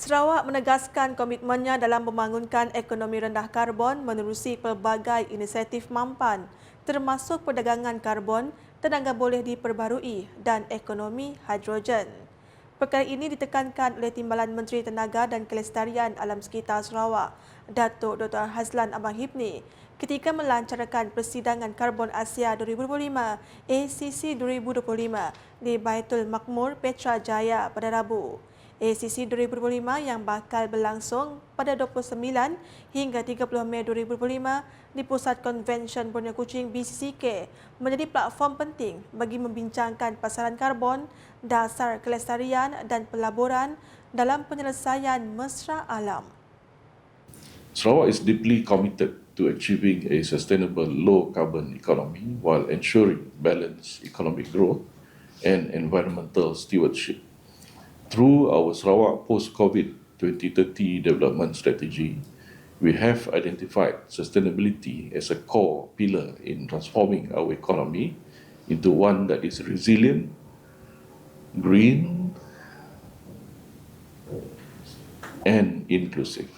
Sarawak menegaskan komitmennya dalam membangunkan ekonomi rendah karbon menerusi pelbagai inisiatif mampan termasuk perdagangan karbon, tenaga boleh diperbarui dan ekonomi hidrogen. Perkara ini ditekankan oleh Timbalan Menteri Tenaga dan Kelestarian Alam Sekitar Sarawak, Datuk Dr. Hazlan Abang Hipni, ketika melancarkan persidangan Karbon Asia 2025 ACC 2025 di Baitul Makmur Petra Jaya pada Rabu. ACC 2025 yang bakal berlangsung pada 29 hingga 30 Mei 2025 di Pusat Konvensyen Borneo Kuching BCCK menjadi platform penting bagi membincangkan pasaran karbon, dasar kelestarian dan pelaburan dalam penyelesaian mesra alam. Sarawak is deeply committed to achieving a sustainable low carbon economy while ensuring balanced economic growth and environmental stewardship. Through our Sarawak post-COVID 2030 development strategy, we have identified sustainability as a core pillar in transforming our economy into one that is resilient, green, and inclusive.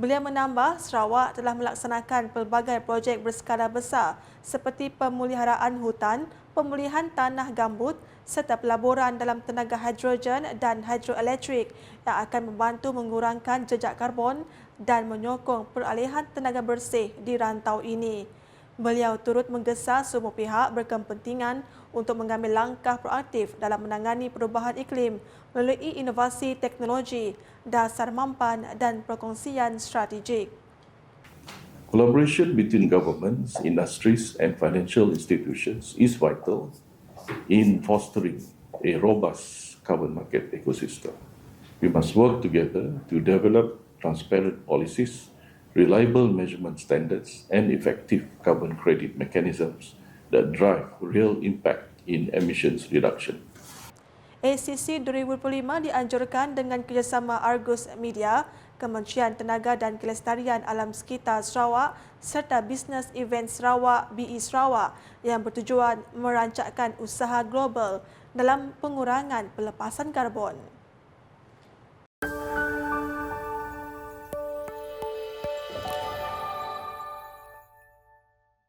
Beliau menambah Sarawak telah melaksanakan pelbagai projek berskala besar seperti pemuliharaan hutan, pemulihan tanah gambut serta pelaburan dalam tenaga hidrogen dan hidroelektrik yang akan membantu mengurangkan jejak karbon dan menyokong peralihan tenaga bersih di rantau ini. Beliau turut menggesa semua pihak berkepentingan untuk mengambil langkah proaktif dalam menangani perubahan iklim melalui inovasi teknologi, dasar mampan dan perkongsian strategik. Collaboration between governments, industries, and financial institutions is vital in fostering a robust carbon market ecosystem. We must work together to develop transparent policies reliable measurement standards, and effective carbon credit mechanisms that drive real impact in emissions reduction. ACC 2025 dianjurkan dengan kerjasama Argus Media, Kementerian Tenaga dan Kelestarian Alam Sekitar Sarawak serta Business Event Sarawak BE Sarawak yang bertujuan merancangkan usaha global dalam pengurangan pelepasan karbon.